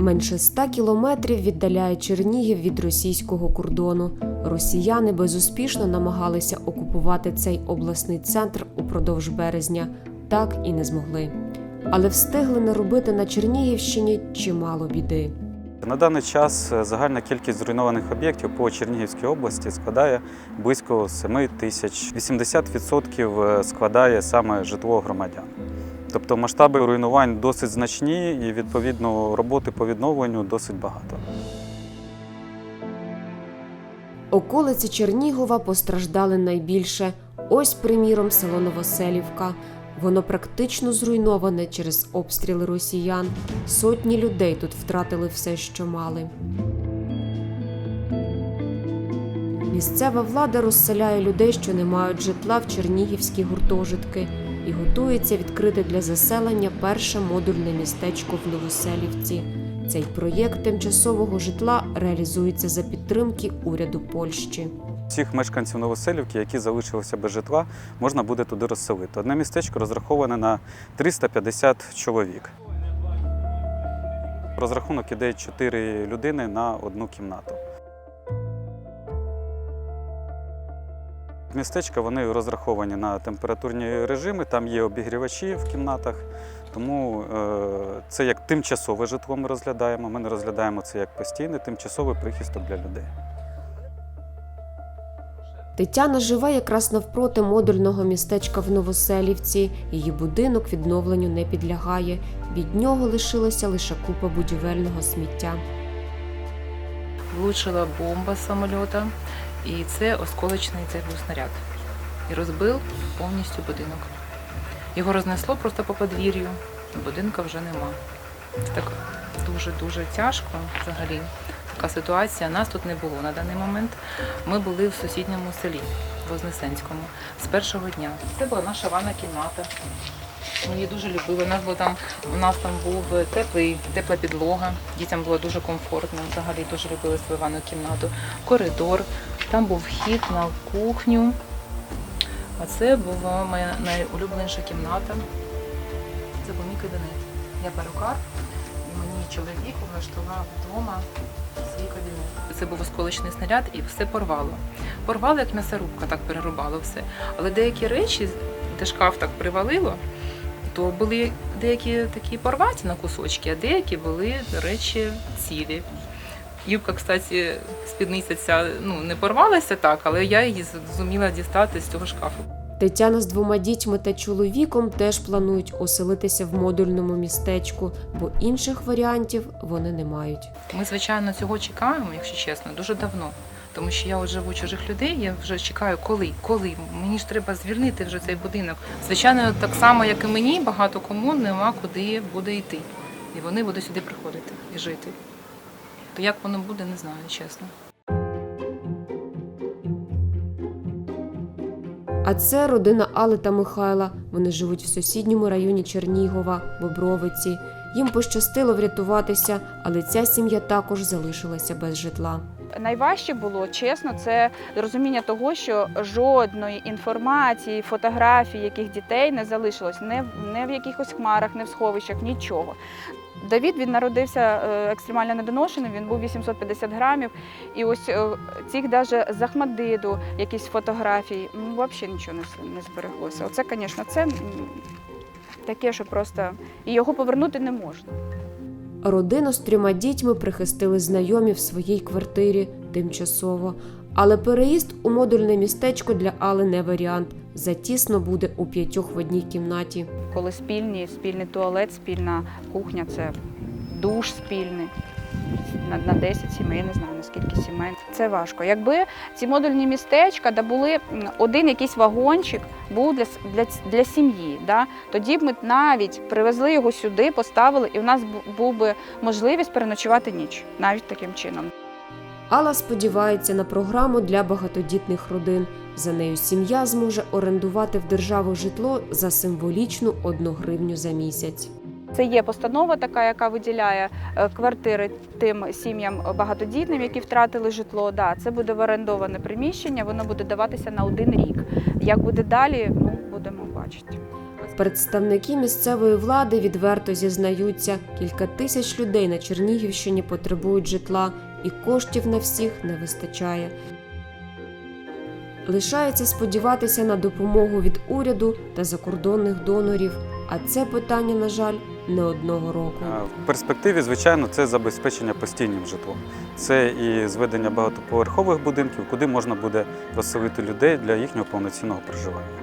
Менше ста кілометрів віддаляє Чернігів від російського кордону. Росіяни безуспішно намагалися окупувати цей обласний центр упродовж березня, так і не змогли. Але встигли наробити на Чернігівщині чимало біди. На даний час е, загальна кількість зруйнованих об'єктів по Чернігівській області складає близько 7 тисяч. 80% складає саме житло громадян. Тобто масштаби руйнувань досить значні і відповідно роботи по відновленню досить багато. Околиці Чернігова постраждали найбільше. Ось, приміром, село Новоселівка. Воно практично зруйноване через обстріли росіян. Сотні людей тут втратили все, що мали. Місцева влада розселяє людей, що не мають житла в чернігівські гуртожитки, і готується відкрити для заселення перше модульне містечко в Новоселівці. Цей проєкт тимчасового житла реалізується за підтримки уряду Польщі. Всіх мешканців Новоселівки, які залишилися без житла, можна буде туди розселити. Одне містечко розраховане на 350 чоловік. Розрахунок іде 4 людини на одну кімнату. Містечка вони розраховані на температурні режими, там є обігрівачі в кімнатах, тому е, це як тимчасове житло ми розглядаємо. Ми не розглядаємо це як постійне, тимчасовий прихисток для людей. Тетяна живе якраз навпроти модульного містечка в Новоселівці. Її будинок відновленню не підлягає. Від нього лишилася лише купа будівельного сміття. влучила бомба з самольота, і це осколочний цей був снаряд. І розбив повністю будинок. Його рознесло просто по подвір'ю, будинка вже нема. Це так дуже-дуже тяжко взагалі. Така ситуація. Нас тут не було на даний момент. Ми були в сусідньому селі Вознесенському з першого дня. Це була наша ванна кімната. Ми її дуже любили. У нас було там, у нас там був теплий, тепла підлога. Дітям було дуже комфортно. Взагалі дуже любили свою ванну кімнату. Коридор. Там був вхід на кухню. А це була моя найулюбленіша кімната. Це був мій кабінет. Я перукар, і мені чоловік влаштував вдома свій кабінет. Це був осколочний снаряд і все порвало. Порвало як м'ясорубка, так перерубало все. Але деякі речі, де шкаф так привалило, то були деякі такі порваті на кусочки, а деякі були речі цілі. Юбка, кстати, спідниця ця ну, не порвалася так, але я її зуміла дістати з цього шкафу. Тетяна з двома дітьми та чоловіком теж планують оселитися в модульному містечку, бо інших варіантів вони не мають. Ми, звичайно, цього чекаємо, якщо чесно, дуже давно. Тому що я от живу чужих людей, я вже чекаю, коли, коли. Мені ж треба звільнити вже цей будинок. Звичайно, так само, як і мені, багато кому нема куди буде йти. І вони будуть сюди приходити і жити. То як воно буде, не знаю, чесно. А це родина Алли та Михайла. Вони живуть в сусідньому районі Чернігова, Бобровиці. Їм пощастило врятуватися, але ця сім'я також залишилася без житла. Найважче було чесно, це розуміння того, що жодної інформації, фотографій, яких дітей не залишилось не, в- не в якихось хмарах, не в сховищах, нічого. Давід він народився е, екстремально недоношеним, він був 850 грамів. І ось е, цих даже з якісь фотографії, ну взагалі нічого не, не збереглося. Оце, звісно, це таке, що просто і його повернути не можна. Родину з трьома дітьми прихистили знайомі в своїй квартирі тимчасово. Але переїзд у модульне містечко для Алли не варіант. Затісно буде у п'ятьох в одній кімнаті. коли спільні, спільний туалет, спільна кухня, це душ спільний. На, на 10 сімей, я не знаю наскільки сімей. Це важко. Якби ці модульні містечка, де були один якийсь вагончик, був для, для, для сім'ї, да? тоді б ми навіть привезли його сюди, поставили, і в нас був би можливість переночувати ніч, навіть таким чином. Алла сподівається на програму для багатодітних родин. За нею сім'я зможе орендувати в державу житло за символічну одну гривню за місяць. Це є постанова така, яка виділяє е, квартири тим сім'ям багатодітним, які втратили житло. Да, це буде в орендоване приміщення, воно буде даватися на один рік. Як буде далі, ну будемо бачити. Представники місцевої влади відверто зізнаються, кілька тисяч людей на Чернігівщині потребують житла, і коштів на всіх не вистачає. Лишається сподіватися на допомогу від уряду та закордонних донорів, а це питання, на жаль, не одного року. В перспективі, звичайно, це забезпечення постійним житлом. Це і зведення багатоповерхових будинків, куди можна буде розселити людей для їхнього повноцінного проживання.